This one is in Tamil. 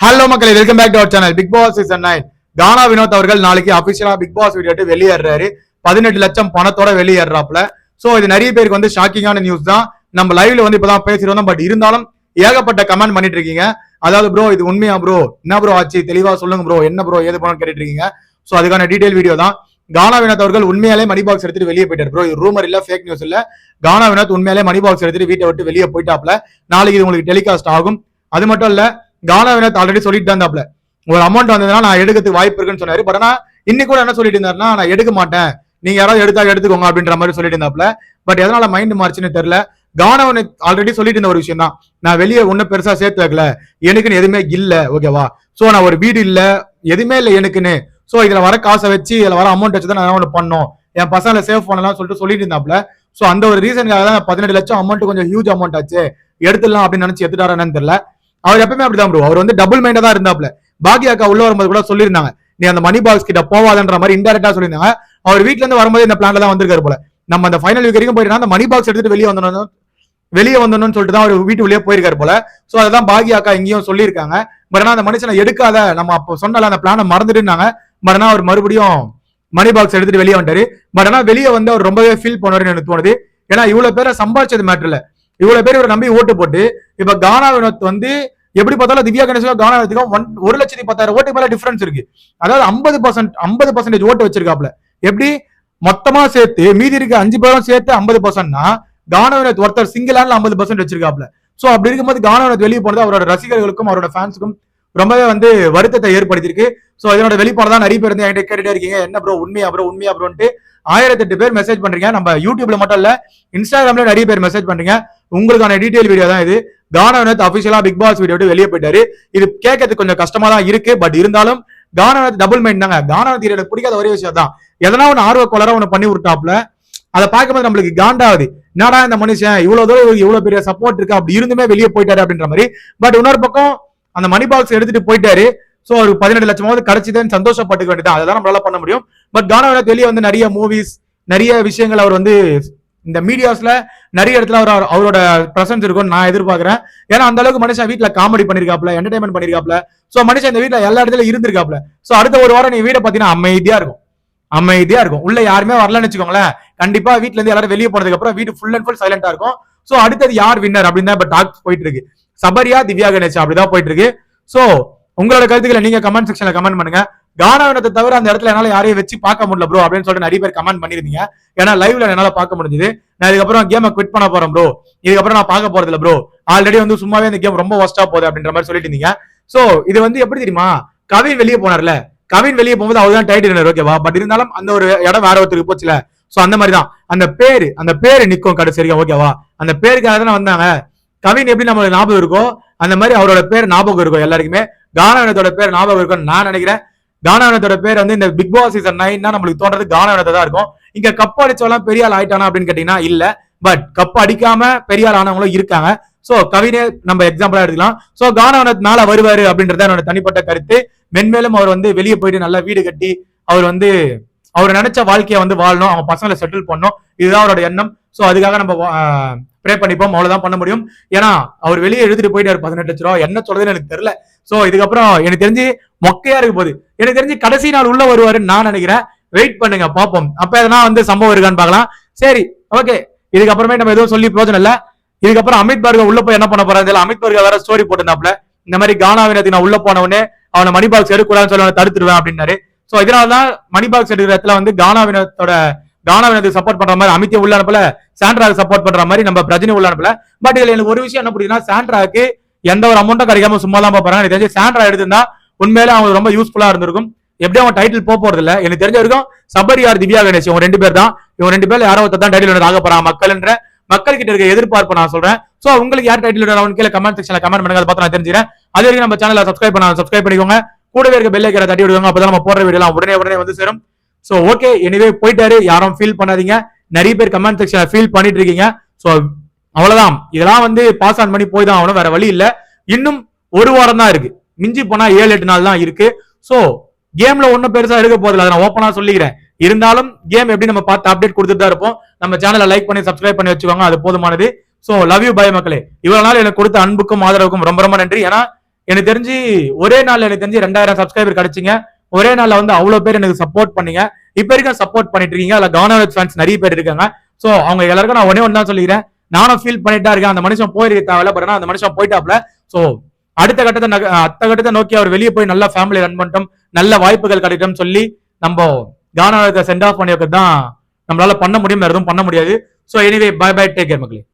ஹலோ மக்களே welcome back to our channel Bigg Boss season nine Gana Vinoth அவர்கள் நாளைக்கு அபிஷியலா பிக் பாஸ் வீடியோ வெளியேறாரு பதினெட்டு லட்சம் பணத்தோட வெளியேறாப்ல சோ இது நிறைய பேருக்கு வந்து ஷாக்கிங்கான நியூஸ் தான். நம்ம லைவ்ல வந்து இப்பதான் பேசிட்டு பட் இருந்தாலும் ஏகப்பட்ட கமெண்ட் பண்ணிட்டு இருக்கீங்க அதாவது ப்ரோ இது உண்மையா ப்ரோ என்ன ப்ரோ ஆச்சு? தெளிவா சொல்லுங்க ப்ரோ என்ன ப்ரோ ஏது ப்ரோ கேட்டுட்டு இருக்கீங்க சோ அதுக்கான டீடைல் வீடியோ தான். கானா வினோத் அவர்கள் உண்மையாலே மணி பாக்ஸ் எடுத்துட்டு வெளியே போயிட்டார் ப்ரோ இது ரூமர் இல்ல ஃபேக் நியூஸ் இல்ல. கானா வினோத் உண்மையாலே மணி பாக்ஸ் எடுத்துட்டு வீட்டை விட்டு வெளியே போயிட்டாப்ல நாளைக்கு இது உங்களுக்கு டெலிகாஸ்ட் ஆகும். அது மட்டும் இல்ல கானா வினத் ஆல்ரெடி சொல்லிட்டு தான் இருந்தாப்ல. ஒரு அமௌண்ட் வந்ததுன்னா நான் எடுக்கிறதுக்கு வாய்ப்பு இருக்குன்னு சொன்னாரு. பட் ஆனா இன்னைக்கு கூட என்ன சொல்லிட்டு இருந்தாருன்னா நான் எடுக்க மாட்டேன். நீங்க யாராவது எடுத்தா எடுத்துக்கோங்க அப்படின்ற மாதிரி சொல்லிட்டு இருந்தாப்ல. பட் எதனால மைண்ட் மாறுச்சுன்னு தெரியல. கானவன் ஆல்ரெடி சொல்லிட்டு இருந்த ஒரு விஷயம் தான். நான் வெளியே ஒன்னும் பெருசா சேர்த்து வைக்கல. எனக்குன்னு எதுவுமே இல்ல. ஓகேவா சோ நான் ஒரு வீடு இல்ல. எதுவுமே இல்ல எனக்குன்னு. சோ இதுல வர காசை வச்சு இதுல வர அமௌண்ட் வச்சு தான் நான் ஒன்று பண்ணோம் என் பசங்களை சேவ் பண்ணலாம் சொல்லிட்டு சொல்லிட்டு இருந்தாப்ல. சோ அந்த ஒரு ரீசனுக்காக தான் பதினெட்டு லட்சம் அமௌண்ட் கொஞ்சம் ஹியூஜ் அமௌண்ட் ஆச்சு. எடுத்துடலாம் அப்படின்னு நினைச்சு எடுத்துட்டாரான்னு தெரியல. அவர் எப்பவுமே அப்படிதான் ப்ரோ அவர் வந்து டபுள் மைண்டா தான் இருந்தாப்ல பாக்யா அக்கா உள்ள வரும்போது கூட சொல்லியிருந்தாங்க நீ அந்த மணி பாக்ஸ் கிட்ட போவாதன்ற மாதிரி இன்டெரக்டா சொல்லியிருந்தாங்க. அவர் வீட்ல இருந்து வரும்போது இந்த பிளான்ல தான் வந்திருக்காரு போல. நம்ம அந்த ஃபைனல் வீக் வரைக்கும் போயிட்டு அந்த மணி பாக்ஸ் எடுத்துட்டு வெளியே வந்தோம் வெளியே வந்தோம்னு சொல்லிட்டு தான் அவர் வீட்டு வெளியே போயிருக்காரு போல. சோ அதான் பாக்யா அக்கா இங்கேயும் சொல்லியிருக்காங்க. பட் ஆனா அந்த மனுஷனை எடுக்காத நம்ம அப்போ சொன்னல அந்த பிளானை மறந்துட்டுனாங்க. பட் ஆனா அவர் மறுபடியும் மணி பாக்ஸ் எடுத்துட்டு வெளியே வந்தாரு பட் ஆனா வெளியே வந்து அவர் ரொம்பவே ஃபீல் பண்ணுவாருன்னு எனக்கு தோணுது. ஏன்னா இவ்வளவு பேரை சம்பாதிச்சது மேட்டர்ல இவ்வளவு பேர் இவரை நம்பி ஓட்டு போட்டு இப்ப கானா வினோத் வந்து எப்படி பார்த்தாலும் திவ்யா கணேசுக்கும் கானா ஒன் ஒரு லட்சத்தி பத்தாயிரம் ஓட்டு மேல டிஃபரன்ஸ் இருக்கு. அதாவது ஐம்பது பர்சன்ட் ஐம்பது பர்சன்டேஜ் ஓட்டு வச்சிருக்காப்ல எப்படி? மொத்தமா சேர்த்து மீதி இருக்க அஞ்சு பேரும் சேர்த்து ஐம்பது பர்சன்ட்னா கானா ஒருத்தர் சிங்கிளான ஐம்பது பர்சன்ட் வச்சிருக்காப்ல சோ அப்படி இருக்கும்போது கானா வெளியே போனது அவரோட ரசிகர்களுக்கும் அவரோட ஃபேன்ஸுக்கும் ரொம்பவே வந்து வருத்தத்தை ஏற்படுத்தியிருக்கு. சோ இதனோட வெளிப்பாடு தான் நிறைய பேர் வந்து என்கிட்ட கேட்டுட்டே இருக்கீங்க. என்ன ப்ரோ உண்மையா ப்ரோ உண்மையா ப்ரோன்ட்டு ஆயிரத்தி எட்டு பேர் மெசேஜ் பண்றீங்க. நம்ம யூடியூப்ல மட்டும் இல்ல இன்ஸ்டாகிராம்ல நிறைய பேர் மெசேஜ் பண்றீங்க. உங்களுக்கான டீடைல் வீடியோ தான் இது. கானவனத் அபிஷியலா பிக் பாஸ் வீடியோ விட்டு வெளியே போயிட்டாரு. இது கேட்கறதுக்கு கொஞ்சம் கஷ்டமா தான் இருக்கு. பட் இருந்தாலும் கானவனத் டபுள் மைண்ட் தாங்க. கானவனத் எனக்கு பிடிக்காத ஒரே விஷயம் தான் எதனா ஒன்று ஆர்வ கொலரா ஒன்று பண்ணி விட்டாப்ல அதை பார்க்கும்போது நம்மளுக்கு காண்டாவது என்னடா இந்த மனுஷன்? இவ்வளவு தூரம் இவ்வளவு பெரிய சப்போர்ட் இருக்கு. அப்படி இருந்துமே வெளியே போயிட்டாரு அப்படின்ற மாதிரி. பட் இன்னொரு பக்கம் அந்த மணி பாக்ஸ் எடுத்துட்டு போயிட்டாரு. ஸோ ஒரு பதினெட்டு லட்சமாவது கிடைச்சதுன்னு சந்தோஷப்பட்டுக்க வேண்டியதான் அதெல்லாம் நம்மளால பண்ண முடியும். பட் கானவனத் வெளியே வந்து நிறைய மூவிஸ் நிறைய விஷயங்கள் அவர் வந்து இந்த மீடியாஸ்ல நிறைய இடத்துல அவர் அவரோட பிரசன்ஸ் இருக்கும்னு நான் எதிர்பார்க்கிறேன். ஏன்னா அந்த அளவுக்கு மனுஷன் வீட்டுல காமெடி பண்ணிருக்காப்ல என்டர்டைன்மெண்ட் பண்ணிருக்காப்ல சோ மனுஷன் இந்த வீட்டுல எல்லா இடத்துல இருந்திருக்காப்ல சோ அடுத்த ஒரு வாரம் நீ வீட பாத்தீங்கன்னா அமைதியா இருக்கும். அமைதியா இருக்கும். உள்ள யாருமே வரலன்னு வச்சுக்கோங்களேன். கண்டிப்பா வீட்டுல இருந்து எல்லாரும் வெளியே போனதுக்கு அப்புறம் வீடு ஃபுல் அண்ட் ஃபுல் சைலண்டா இருக்கும். சோ அடுத்தது யார் வின்னர் அப்படின்னு தான் இப்ப டாக் போயிட்டு இருக்கு. சபரியா திவ்யா கணேஷ் அப்படிதான் போயிட்டு இருக்கு. சோ உங்களோட கருத்துக்களை நீங்க கமெண்ட் செக்ஷன்ல கமெண்ட் பண்ணுங்க. கானாவினத்தை தவிர அந்த இடத்துல என்னால யாரையும் வச்சு பார்க்க முடியல ப்ரோ அப்படின்னு சொல்லிட்டு நிறைய பேர் கமெண்ட் பண்ணிருந்தீங்க ஏன்னா லைவ்ல என்னால பார்க்க முடிஞ்சது. நான் இதுக்கப்புறம் கேமை குவிட் பண்ண போறேன் ப்ரோ இதுக்கப்புறம் நான் பார்க்க போறது இல்ல ப்ரோ ஆல்ரெடி வந்து சும்மாவே இந்த கேம் ரொம்ப ஒஸ்டா போகுது அப்படின்ற மாதிரி சொல்லிட்டு இருந்தீங்க. சோ இது வந்து எப்படி தெரியுமா? கவின் வெளியே போனார்ல. கவின் வெளியே போகும்போது அவர் தான் டைட்டில் ஓகேவா பட் இருந்தாலும் அந்த ஒரு இடம் வேற ஒருத்தருக்கு போச்சுல. சோ அந்த மாதிரி தான் அந்த பேர் அந்த பேர் நிக்கும் கடைசி ஓகேவா அந்த பேருக்காக தானே வந்தாங்க. கவின் எப்படி நம்மளுக்கு ஞாபகம் இருக்கோ அந்த மாதிரி அவரோட பேர் ஞாபகம் இருக்கும் எல்லாருக்குமே? கானவனத்தோட பேர் ஞாபகம் இருக்கும்னு நான் நினைக்கிறேன். கானவனத்தோட பேர் வந்து இந்த பிக் பாஸ் சீசன் நைன்னா நம்மளுக்கு தோன்றது. கானாவினத்தை தான் இருக்கும். இங்க கப் அடிச்சவெல்லாம் பெரிய ஆள் ஆயிட்டானா அப்படின்னு கேட்டீங்கன்னா இல்ல. பட் கப் அடிக்காம பெரிய ஆள் ஆனவங்களும் இருக்காங்க. சோ கவினே நம்ம எக்ஸாம்பிளா எடுத்துக்கலாம். சோ கானாவினத் மேல வருவாரு அப்படின்றத என்னோட தனிப்பட்ட கருத்து. மென்மேலும் அவர் வந்து வெளியே போயிட்டு நல்லா வீடு கட்டி அவர் வந்து அவர் நினைச்ச வாழ்க்கையை வந்து வாழணும். அவங்க பசங்களை செட்டில் பண்ணணும். இதுதான் அவரோட எண்ணம். சோ அதுக்காக நம்ம ப்ரே பண்ணிப்போம் அவ்வளவுதான் பண்ண முடியும். ஏன்னா அவர் வெளியே எழுதிட்டு போயிட்டாரு பதினெட்டு லட்ச ரூபா. என்ன சொல்றதுன்னு எனக்கு தெரியல. சோ இதுக்கப்புறம் எனக்கு தெரிஞ்சு மொக்கையா இருக்க போகுது. எனக்கு தெரிஞ்சு கடைசி நாள் உள்ள வருவாருன்னு நான் நினைக்கிறேன். வெயிட் பண்ணுங்க பார்ப்போம். அப்ப எதனா வந்து சம்பவம் இருக்கான்னு பார்க்கலாம். சரி ஓகே இதுக்கப்புறமே நம்ம எதுவும் சொல்லி பிரயோஜனம் இல்ல. இதுக்கப்புறம் அமித் பார்கவ் உள்ள போய் என்ன பண்ண போறாரு அமித் பார்கவ் வேற ஸ்டோரி போட்டிருந்தாப்ல இந்த மாதிரி கானாவினத்துக்கு நான் உள்ள போனவனே அவனை மணி பாக்ஸ் எடுக்கூடாதுன்னு சொல்லி அவனை தடுத்துருவேன் அப்படின்னாரு. சோ இதனாலதான் மணி பாக்ஸ் எடுக்கிற இடத்துல வந்து கானாவினத்தோட ராணவனுக்கு சப்போர்ட் பண்ற மாதிரி அமித்திய உள்ள அனுப்பல சாண்ட்ராக்கு சப்போர்ட் பண்ற மாதிரி நம்ம பிரஜினி உள்ள அனுப்பல. பட் இதுல எனக்கு ஒரு விஷயம் என்ன பிடிக்குன்னா சாண்ட்ராக்கு எந்த ஒரு அமௌண்ட்டும் கிடைக்காம சும்மா தான் பாப்பாங்க எனக்கு தெரிஞ்சு சாண்ட்ரா எடுத்திருந்தா உண்மையிலே அவங்களுக்கு ரொம்ப யூஸ்ஃபுல்லா இருந்திருக்கும். எப்படி அவன் டைட்டில் போக போறது இல்ல. எனக்கு தெரிஞ்ச வரைக்கும் சபரியார் திவ்யா கணேஷ் இவங்க ரெண்டு பேர் தான். இவங்க ரெண்டு பேர்ல யாரோ ஒருத்தர் தான் டைட்டில் ஆக போறாங்க. மக்கள்ன்ற மக்கள் கிட்ட இருக்க எதிர்பார்ப்பு நான் சொல்றேன். சோ உங்களுக்கு யார் டைட்டில் கீழே கமெண்ட் செக்ஷன்ல கமெண்ட் பண்ணுங்க. அதை பார்த்து நான் தெரிஞ்சுக்கிறேன். அது வரைக்கும் நம்ம சேனலை சப்ஸ்கிரைப் பண்ண சப்ஸ்கிரைப் பண்ணிக்கோங்க. கூடவே இருக்க பெல் ஐக்கரை தட்டி விடுவாங்க அப்பதான் நம்ம போடுற வீடியோ உடனே உடனே வந்து சேரும். ஸோ ஓகே எனிவே போயிட்டாரு. யாரும் ஃபீல் பண்ணாதீங்க. நிறைய பேர் கமெண்ட் செக்ஷன் ஃபீல் பண்ணிட்டு இருக்கீங்க ஸோ அவ்வளவுதான். இதெல்லாம் வந்து பாஸ் ஆன் பண்ணி போய் தான் ஆகணும். வேற வழி இல்லை. இன்னும் ஒரு வாரம் தான் இருக்கு. மிஞ்சி போனா ஏழு எட்டு நாள் தான் இருக்கு. ஸோ கேம்ல ஒன்றும் பெருசா இருக்க போதில்லை அதை நான் ஓப்பனா சொல்லிக்கிறேன். இருந்தாலும் கேம் எப்படி நம்ம பார்த்து அப்டேட் கொடுத்துட்டு தான் இருப்போம். நம்ம சேனலை லைக் பண்ணி சப்ஸ்கிரைப் பண்ணி வச்சுக்கோங்க. அது போதுமானது. ஸோ லவ் யூ பை மக்களே. இவ்வளவு நாள் எனக்கு கொடுத்த அன்புக்கும் ஆதரவுக்கும் ரொம்ப ரொம்ப நன்றி. ஏன்னா எனக்கு தெரிஞ்சு ஒரே நாள் எனக்கு தெரிஞ்சு ரெண்டாயிரம் சப்ஸ்கிரைபர் கிடைச்சிங்க. ஒரே நாள்ல வந்து அவ்வளவு பேர் எனக்கு சப்போர்ட் பண்ணீங்க. இப்ப வரைக்கும் சப்போர்ட் பண்ணிட்டு இருக்கீங்க. அதுல கவர்னர் ஃபேன்ஸ் நிறைய பேர் இருக்காங்க. சோ அவங்க எல்லாருக்கும் நான் ஒன்னே ஒன்று தான் சொல்லிக்கிறேன். நானும் ஃபீல் பண்ணிட்டா இருக்கேன். அந்த மனுஷன் போயிருக்க தேவையில்ல. பட் அந்த மனுஷன் போயிட்டாப்ல சோ அடுத்த கட்டத்தை நக- அடுத்த கட்டத்தை நோக்கி அவர் வெளியே போய் நல்ல ஃபேமிலி ரன் பண்ணிட்டோம். நல்ல வாய்ப்புகள் கிடைக்கும் சொல்லி நம்ம கானாவத்தை சென்ட் ஆஃப் பண்ணி தான் நம்மளால பண்ண முடியும் வேற எதுவும் பண்ண முடியாது. So anyway bye bye take care மக்களே.